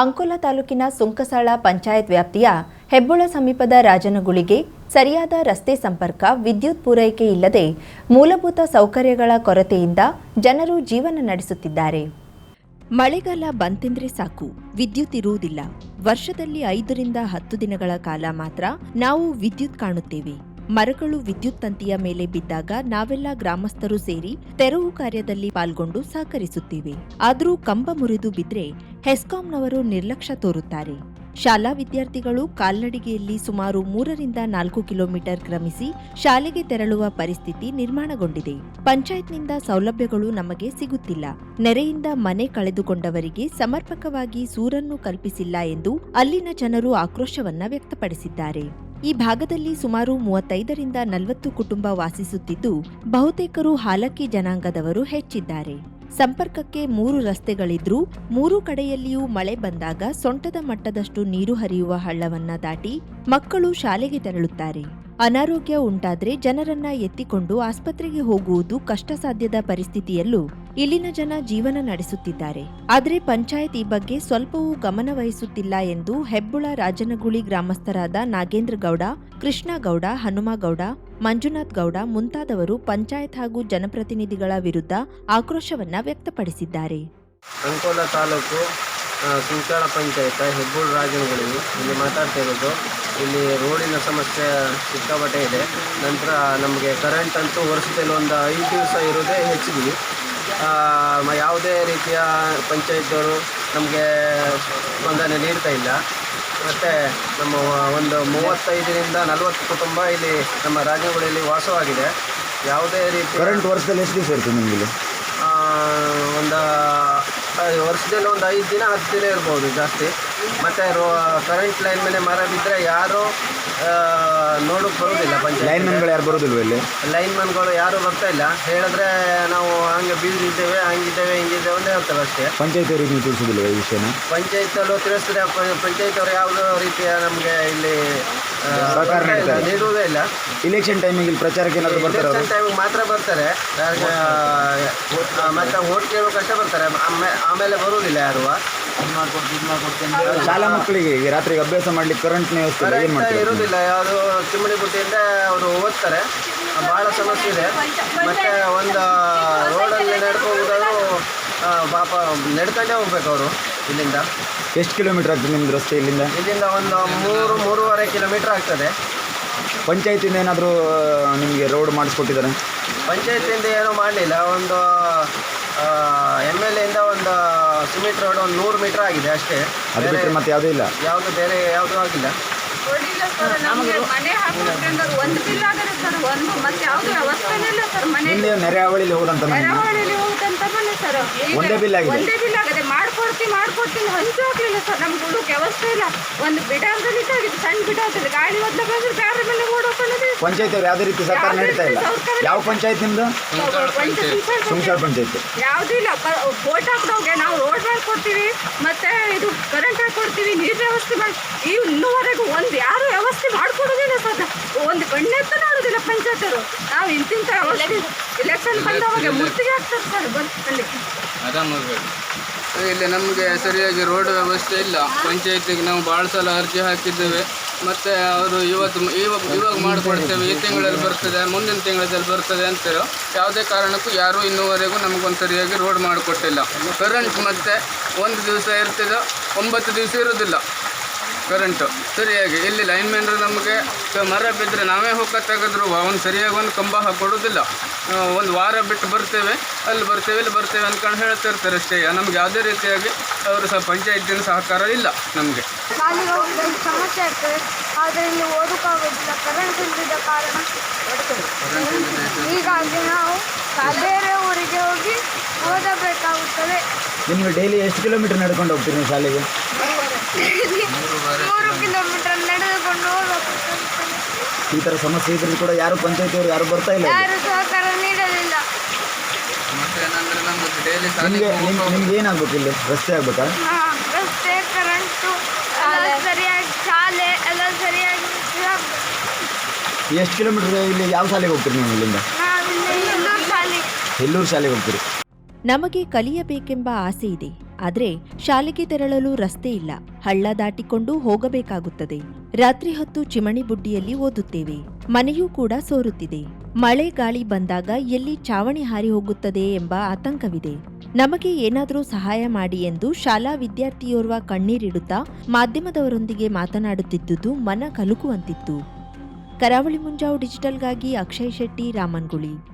ಅಂಕೋಲಾ ತಾಲೂಕಿನ ಸುಂಕಸಾಳ ಪಂಚಾಯತ್ ವ್ಯಾಪ್ತಿಯ ಹೆಬ್ಬುಳ ಸಮೀಪದ ರಾಜನಗುಳಿಗೆ ಸರಿಯಾದ ರಸ್ತೆ ಸಂಪರ್ಕ, ವಿದ್ಯುತ್ ಪೂರೈಕೆ ಇಲ್ಲದೆ ಮೂಲಭೂತ ಸೌಕರ್ಯಗಳ ಕೊರತೆಯಿಂದ ಜನರು ಜೀವನ ನಡೆಸುತ್ತಿದ್ದಾರೆ. ಮಳೆಗಾಲ ಬಂತೆಂದ್ರೆ ಸಾಕು, ವಿದ್ಯುತ್ ಇರುವುದಿಲ್ಲ. ವರ್ಷದಲ್ಲಿ ಐದರಿಂದ ಹತ್ತು ದಿನಗಳ ಕಾಲ ಮಾತ್ರ ನಾವು ವಿದ್ಯುತ್ ಕಾಣುತ್ತೇವೆ. ಮರಗಳು ವಿದ್ಯುತ್ ತಂತಿಯ ಮೇಲೆ ಬಿದ್ದಾಗ ನಾವೆಲ್ಲ ಗ್ರಾಮಸ್ಥರು ಸೇರಿ ತೆರವು ಕಾರ್ಯದಲ್ಲಿ ಪಾಲ್ಗೊಂಡು ಸಹಕರಿಸುತ್ತೇವೆ. ಆದರೂ ಕಂಬ ಮುರಿದು ಬಿದ್ರೆ ಹೆಸ್ಕಾಂನವರು ನಿರ್ಲಕ್ಷ್ಯ ತೋರುತ್ತಾರೆ. ಶಾಲಾ ವಿದ್ಯಾರ್ಥಿಗಳು ಕಾಲ್ನಡಿಗೆಯಲ್ಲಿ ಸುಮಾರು ಮೂರರಿಂದ ನಾಲ್ಕು ಕಿಲೋಮೀಟರ್ ಕ್ರಮಿಸಿ ಶಾಲೆಗೆ ತೆರಳುವ ಪರಿಸ್ಥಿತಿ ನಿರ್ಮಾಣಗೊಂಡಿದೆ. ಪಂಚಾಯತ್ನಿಂದ ಸೌಲಭ್ಯಗಳು ನಮಗೆ ಸಿಗುತ್ತಿಲ್ಲ. ನೆರೆಯಿಂದ ಮನೆ ಕಳೆದುಕೊಂಡವರಿಗೆ ಸಮರ್ಪಕವಾಗಿ ಸೂರನ್ನು ಕಲ್ಪಿಸಿಲ್ಲ ಎಂದು ಅಲ್ಲಿನ ಜನರು ಆಕ್ರೋಶವನ್ನ ವ್ಯಕ್ತಪಡಿಸಿದ್ದಾರೆ. ಈ ಭಾಗದಲ್ಲಿ ಸುಮಾರು ಮೂವತ್ತೈದರಿಂದ ನಲವತ್ತು ಕುಟುಂಬ ವಾಸಿಸುತ್ತಿದ್ದು, ಬಹುತೇಕರು ಹಾಲಕ್ಕಿ ಜನಾಂಗದವರು ಹೆಚ್ಚಿದ್ದಾರೆ. ಸಂಪರ್ಕಕ್ಕೆ ಮೂರು ರಸ್ತೆಗಳಿದ್ರೂ, ಮೂರು ಕಡೆಯಲ್ಲಿಯೂ ಮಳೆ ಬಂದಾಗ ಸೊಂಟದ ಮಟ್ಟದಷ್ಟು ನೀರು ಹರಿಯುವ ಹಳ್ಳವನ್ನ ದಾಟಿ ಮಕ್ಕಳು ಶಾಲೆಗೆ ತೆರಳುತ್ತಾರೆ. ಅನಾರೋಗ್ಯ ಉಂಟಾದ್ರೆ ಜನರನ್ನ ಎತ್ತಿಕೊಂಡು ಆಸ್ಪತ್ರೆಗೆ ಹೋಗುವುದು ಕಷ್ಟಸಾಧ್ಯದ ಪರಿಸ್ಥಿತಿಯಲ್ಲೂ ಇಲ್ಲಿನ ಜನ ಜೀವನ ನಡೆಸುತ್ತಿದ್ದಾರೆ. ಆದರೆ ಪಂಚಾಯತ್ ಈ ಬಗ್ಗೆ ಸ್ವಲ್ಪವೂ ಗಮನ ವಹಿಸುತ್ತಿಲ್ಲ ಎಂದು ಹೆಬ್ಬುಳ ರಾಜನಗುಳಿ ಗ್ರಾಮಸ್ಥರಾದ ನಾಗೇಂದ್ರ ಗೌಡ, ಕೃಷ್ಣ ಗೌಡ ಹನುಮಗೌಡ ಮಂಜುನಾಥ್ ಗೌಡ ಮುಂತಾದವರು ಪಂಚಾಯತ್ ಹಾಗೂ ಜನಪ್ರತಿನಿಧಿಗಳ ವಿರುದ್ಧ ಆಕ್ರೋಶವನ್ನ ವ್ಯಕ್ತಪಡಿಸಿದ್ದಾರೆ. ಅಂಕೋಲ ತಾಲೂಕು ಸುಂಚಾಳ ಪಂಚಾಯತ ಹೆಬ್ಬೂರು ರಾಜನಗುಳಿ. ಇಲ್ಲಿ ಮಾತಾಡ್ತಾ ಇರೋದು ಇಲ್ಲಿ ರೋಡಿನ ಸಮಸ್ಯೆ ಸಿಕ್ಕಾಪಟ್ಟೆ ಇದೆ. ನಂತರ ನಮಗೆ ಕರೆಂಟ್ ಅಂತೂ ವರ್ಷದಲ್ಲಿ ಒಂದು ಐದು ದಿವಸ ಇರೋದೇ ಹೆಚ್ಚಿಗೆ. ಯಾವುದೇ ರೀತಿಯ ಪಂಚಾಯತ್ದವರು ನಮಗೆ ಸ್ಪಂದನೆ ನೀಡ್ತಾ ಇಲ್ಲ. ಮತ್ತು ನಮ್ಮ ಒಂದು ಮೂವತ್ತೈದರಿಂದ ನಲವತ್ತು ಕುಟುಂಬ ಇಲ್ಲಿ ನಮ್ಮ ರಾಜನಗುಳಿಯಲ್ಲಿ ವಾಸವಾಗಿದೆ. ಯಾವುದೇ ರೀತಿ ಕರೆಂಟ್ ವರ್ಷದಲ್ಲಿ ಎಷ್ಟು ದಿವಸ ಇರ್ತದೆ ನಿಮಗೆ ಒಂದು ವರ್ಷದಲ್ಲಿ ಒಂದು ಐದು ದಿನ ಹತ್ತು ದಿನ ಇರ್ಬೋದು ಜಾಸ್ತಿ. ಮತ್ತು ರೋ ಕರೆಂಟ್ ಲೈನ್ ಮೇಲೆ ಮರ ಬಿದ್ದರೆ ಯಾರು ನೋಡೋಕೆ ಬರೋದಿಲ್ಲ ಪಂಚಾಯತ್ ಲೈನ್ಮನ್ಗಳು ಯಾರು ಬರೋದಿಲ್ವ ಇಲ್ಲಿ? ಲೈನ್ಮನ್ಗಳು ಯಾರು ಬರ್ತಾ ಇಲ್ಲ. ಹೇಳಿದ್ರೆ ನಾವು ಹಂಗೆ ಬೀದಿದ್ದೇವೆ ಹಂಗಿದ್ದೇವೆ ಹಿಂಗಿದ್ದೇವೆ ಅಂತ ಹೇಳ್ತಾರೆ ಅಷ್ಟೇ. ಪಂಚಾಯತ್ ಅವರಿಗೆ ನೀವು ತಿಳಿಸೋದಿಲ್ಲ ಈ ವಿಷಯನ? ಪಂಚಾಯತಲ್ಲೂ ತಿಳಿಸಿದ್ರೆ ಪಂಚಾಯತ್ ಅವರು ಯಾವುದೋ ರೀತಿಯ ನಮಗೆ ಇಲ್ಲಿ ಆ, ಸಹಕಾರ ಬರ್ತಾ ಇಲ್ಲ, ನೀಡ್ತಾರೆ. ನೀಡುವುದೇ ಇಲ್ಲ. ಇಲೆಕ್ಷನ್ ಟೈಮಿಗೆ ಇಲ್ಲಿ ಪ್ರಚಾರಕ್ಕೆ ಏನಾದರೂ ಬರ್ತಾರೆ ಅವರು? ಎಲೆಕ್ಷನ್ ಟೈಮಿಗೆ ಮಾತ್ರ ಬರ್ತಾರೆ. ಯಾರಿಗೆ, ಆ, ಮತ್ತೆ ಓಟ್ ಕೇಳಬೇಕಷ್ಟೇ ಬರ್ತಾರೆ. ಆಮೇ- ಆಮೇಲೆ ಬರುವುದಿಲ್ಲ ಯಾರು? ಶಾಲಾ ಮಕ್ಕಳಿಗೆ ಈಗ ರಾತ್ರಿಗೆ ಅಭ್ಯಾಸ ಮಾಡ್ಲಿಕ್ಕೆ ಕರೆಂಟ್ ವ್ಯವಸ್ಥೆ ಏನು ಕರೆಂಟ್ ಮಾಡ್ತೀರಾ? ಇರುವುದಿಲ್ಲ ಯಾವುದು ಚಿಮ್ಮಡಿ ಬುಟ್ಟಿಯಿಂದ ಅವರು ಓದ್ತಾರೆ. ಭಾಳ ಸಮಸ್ಯೆ ಇದೆ. ಮತ್ತೆ ಒಂದು ರೋಡಲ್ಲಿ ನಡ್ಕೋಬೋದಾದ್ರು ಪಾಪ ನಡ್ಕೊಂಡೇ ಹೋಗ್ಬೇಕು ಅವರು ಇಲ್ಲಿಂದ. ಎಷ್ಟು ಕಿಲೋಮೀಟರ್ ಆಗ್ತದೆ ನಿಮ್ದು ರಸ್ತೆ ಇಲ್ಲಿಂದ? ಇಲ್ಲಿಂದ ಒಂದು ಮೂರು ಮೂರುವರೆ ಕಿಲೋಮೀಟರ್ ಆಗ್ತದೆ. ಪಂಚಾಯತಿಂದ ಏನಾದರೂ ನಿಮಗೆ ರೋಡ್ ಮಾಡಿಸ್ಕೊಟ್ಟಿದ್ದಾರೆ? ಪಂಚಾಯತಿಂದ ಏನೂ ಮಾಡಲಿಲ್ಲ. ಒಂದು ಎಂ ಎಲ್ ಎಯಿಂದ ಒಂದು ಸಿಮೆಂಟ್ ರೋಡ್ ಒಂದು ನೂರು ಮೀಟರ್ ಆಗಿದೆ ಅಷ್ಟೇ. ಅದು ಬಿಟ್ಟರೆ ಮತ್ತೆ ಯಾವುದೂ ಇಲ್ಲ. ಯಾವುದು ಬೇರೆ ಯಾವುದೂ ಆಗಿಲ್ಲ. ಸರ್ ನಮಗೆ ಮನೆ ಹಾಕೋದ್ರಿಂದ ಒಂದು ಬಿಲ್ ಆಗಲ್ಲ ಸರ್ ಒಂದು ಮತ್ತೆ ಯಾವ್ದು ವ್ಯವಸ್ಥೆನೇ ಇಲ್ಲ ಸರ್ ಮನೆ ಹೋದಂತ ಮನೆ ಮನೆ ಸರ್. ಈಗ ಒಂದೇ ಬಿಲ್ ಆಗಿದೆ? ಒಂದೇ ಬಿಲ್ ಆಗಿದೆ. ಮಾಡ್ಕೊಡ್ತೀನಿ ಮಾಡ್ಕೊಡ್ತೀನಿ. ಹಂಚು ಹಾಕ್ಲಿಲ್ಲ ಸರ್. ನಮ್ಗೆ ಹುಡುಗ ವ್ಯವಸ್ಥೆ ಇಲ್ಲ. ಒಂದು ಬಿಡಾಂಗದಲ್ಲಿ ಇದ್ದಾಗಿದೆ ಸಣ್ಣ ಅಂತ ಗಾಳಿ ಒದ್ದ ಬಂದ್ರೆ ಬೇರೆ ಮೇಲೆ ಓಡೋಕೊಳ್ಳೋದು ಪಂಚಾಯತ್ ಅವ್ರು ಯಾವುದೇ ರೀತಿ ಸರ್ಕಾರ ನಡೀತಾ ಇಲ್ಲ. ಯಾವ ಪಂಚಾಯತ್ ನಿಮ್ದು? ಸುಂಸಾಳ ಪಂಚಾಯತ್. ಯಾವುದೂ ಇಲ್ಲ. ಬೋಟ್ ಹಾಕ್ದವ್ಗೆ ನಾವು ರೋಡ್ ಮಾಡ್ಕೊಡ್ತೀವಿ ಮತ್ತೆ ಇದು ಕರೆಂಟ್ ಹಾಕೊಡ್ತೀವಿ ನೀರು ವ್ಯವಸ್ಥೆ ಮಾಡಿ ಈ ಇನ್ನೂವರೆಗೂ ಒಂದು ಯಾರು ವ್ಯವಸ್ಥೆ ಮಾಡ್ಕೊಡೋದಿಲ್ಲ ಸರ್. ಒಂದು ಗಣ್ಯತ್ತ ನೋಡೋದಿಲ್ಲ ಪಂಚಾಯತರು ನಾವು ಇಂತಿಂತ ವ್ಯವಸ್ಥೆ ಇಲೆಕ್ಷನ್ ಬಂದವಾಗ ಮುತ್ತಿಗೆ ಹಾಕ್ತಾರೆ ಸರ್. ಬಂದಲ್ಲಿ ಇಲ್ಲಿ ನಮಗೆ ಸರಿಯಾಗಿ ರೋಡ್ ವ್ಯವಸ್ಥೆ ಇಲ್ಲ. ಪಂಚಾಯತಿಗೆ ನಾವು ಭಾಳ ಸಲ ಅರ್ಜಿ ಹಾಕಿದ್ದೇವೆ. ಮತ್ತು ಅವರು ಇವತ್ತು ಇವಾಗ ಇವಾಗ ಮಾಡಿಕೊಡ್ತೇವೆ. ಈ ತಿಂಗಳಲ್ಲಿ ಬರ್ತದೆ, ಮುಂದಿನ ತಿಂಗಳಲ್ಲಿ ಬರ್ತದೆ ಅಂತಾರೆ, ಯಾವುದೇ ಕಾರಣಕ್ಕೂ ಯಾರೂ ಇನ್ನೂವರೆಗೂ ನಮಗೊಂದು ಸರಿಯಾಗಿ ರೋಡ್ ಮಾಡಿಕೊಟ್ಟಿಲ್ಲ. ಕರೆಂಟ್ ಮತ್ತೆ ಒಂದು ದಿವಸ ಇರ್ತದೆ, ಒಂಬತ್ತು ದಿವಸ ಇರೋದಿಲ್ಲ. ಕರೆಂಟು ಸರಿಯಾಗಿ. ಇಲ್ಲಿ ಲೈನ್ ಮ್ಯಾನ್ರು ನಮಗೆ ಮರ ಬಿದ್ದರೆ ನಾವೇ ಹೋಗ ತೆಗೆದ್ರು ಒಂದು ಸರಿಯಾಗಿ ಒಂದು ಕಂಬ ಹಾಕೊಡೋದಿಲ್ಲ. ಒಂದು ವಾರ ಬಿಟ್ಟು ಬರ್ತೇವೆ ಅಲ್ಲಿ ಬರ್ತೇವೆ ಇಲ್ಲಿ ಬರ್ತೇವೆ ಅಂದ್ಕೊಂಡು ಹೇಳ್ತಾ ಇರ್ತಾರೆ ಅಷ್ಟೇ. ನಮ್ಗೆ ಯಾವುದೇ ರೀತಿಯಾಗಿ ಅವರು ಸಹ ಪಂಚಾಯತಿನ ಸಹಕಾರ ಇಲ್ಲ ನಮಗೆ. ಶಾಲೆಗೆ ಹೋಗಲು ಸಮಸ್ಯೆ ಆಗ್ತದೆ ಆದರೆ ಇಲ್ಲಿ ಓದಕ್ಕಾಗೋದಿಲ್ಲ. ಕರೆಂಟ್ ಇಲ್ಲದ ಕಾರಣ ಹೀಗಾಗಿ ನಾವು ಬೇರೆ ಊರಿಗೆ ಹೋಗಿ ಓದಬೇಕಾಗುತ್ತದೆ. ನಿಮ್ಗೆ ಡೈಲಿ ಎಷ್ಟು ಕಿಲೋಮೀಟರ್ ನಡ್ಕೊಂಡು ಹೋಗ್ತೀರಿ ನೀವು ಶಾಲೆಗೆ? ಮೂರು ಕಿಲೋಮೀಟರ್ ನಡೆದುಕೊಂಡು ಹೋಗಬೇಕಾಗುತ್ತದೆ ಈ ಥರ ಸಮಸ್ಯೆ ಇದ್ರೂ ಕೂಡ ಯಾರು ಪಂಚಾಯತ್ ಅವರು ಯಾರು ಬರ್ತಾ ಇಲ್ಲ. ಯಾರು ಸಹಕಾರ ನೀಡಲಿಲ್ಲ. ಮತ್ತು ಏನಂದರೆ ನಮಗೆ ಡೈಲಿ ನಿಮಗೆ ಏನಾಗ್ಬೇಕು ಇಲ್ಲಿ? ರಸ್ತೆ ಆಗ್ಬೇಕಾ? ಹಾ, ರಸ್ತೆ ಕರೆಂಟು ಎಲ್ಲ ಸರಿಯಾಗಿ ಶಾಲೆ ಎಲ್ಲ ಸರಿಯಾಗಿ ಆಗ್ಬೇಕು. ಎಷ್ಟು ಕಿಲೋಮೀಟರ್ ಇಲ್ಲಿ ಯಾವ ಶಾಲೆಗೆ ಹೋಗ್ತೀರಿ ನೀವು ಇಲ್ಲಿಂದ? ನಾವಿಲ್ಲಿ ಎಲ್ಲರೂ ಶಾಲೆಗೆ ಎಲ್ಲೂರು ಶಾಲೆಗೆ ಹೋಗ್ತೀರಿ. ನಮಗೆ ಕಲಿಯಬೇಕೆಂಬ ಆಸೆ ಇದೆ. ಆದ್ರೆ ಶಾಲೆಗೆ ತೆರಳಲು ರಸ್ತೆ ಇಲ್ಲ. ಹಳ್ಳ ದಾಟಿಕೊಂಡು ಹೋಗಬೇಕಾಗುತ್ತದೆ. ರಾತ್ರಿ ಹೊತ್ತು ಚಿಮಣಿ ಬುಡ್ಡಿಯಲ್ಲಿ ಓದುತ್ತೇವೆ. ಮನೆಯೂ ಕೂಡ ಸೋರುತ್ತಿದೆ. ಮಳೆ ಗಾಳಿ ಬಂದಾಗ ಎಲ್ಲಿ ಚಾವಣಿ ಹಾರಿ ಹೋಗುತ್ತದೆ ಎಂಬ ಆತಂಕವಿದೆ. ನಮಗೆ ಏನಾದರೂ ಸಹಾಯ ಮಾಡಿ ಎಂದು ಶಾಲಾ ವಿದ್ಯಾರ್ಥಿಯೋರ್ವ ಕಣ್ಣೀರಿಡುತ್ತಾ ಮಾಧ್ಯಮದವರೊಂದಿಗೆ ಮಾತನಾಡುತ್ತಿದ್ದುದು ಮನ ಕಲುಕುವಂತಿತ್ತು. ಕರಾವಳಿ ಮುಂಜಾವು ಡಿಜಿಟಲ್ಗಾಗಿ Akshay Shetty Ramanaguli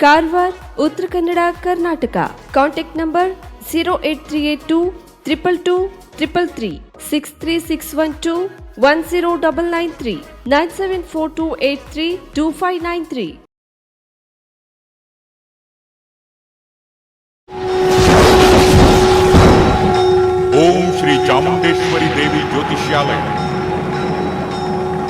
Karwar Uttara Kannada Karnataka contact number zero eight three eight two triple two triple three six three six one two one zero double nine three nine seven four two eight three two five nine three Om Shri Chamundeshwari Devi ಜ್ಯೋತಿಷ್ಯಾಲಯ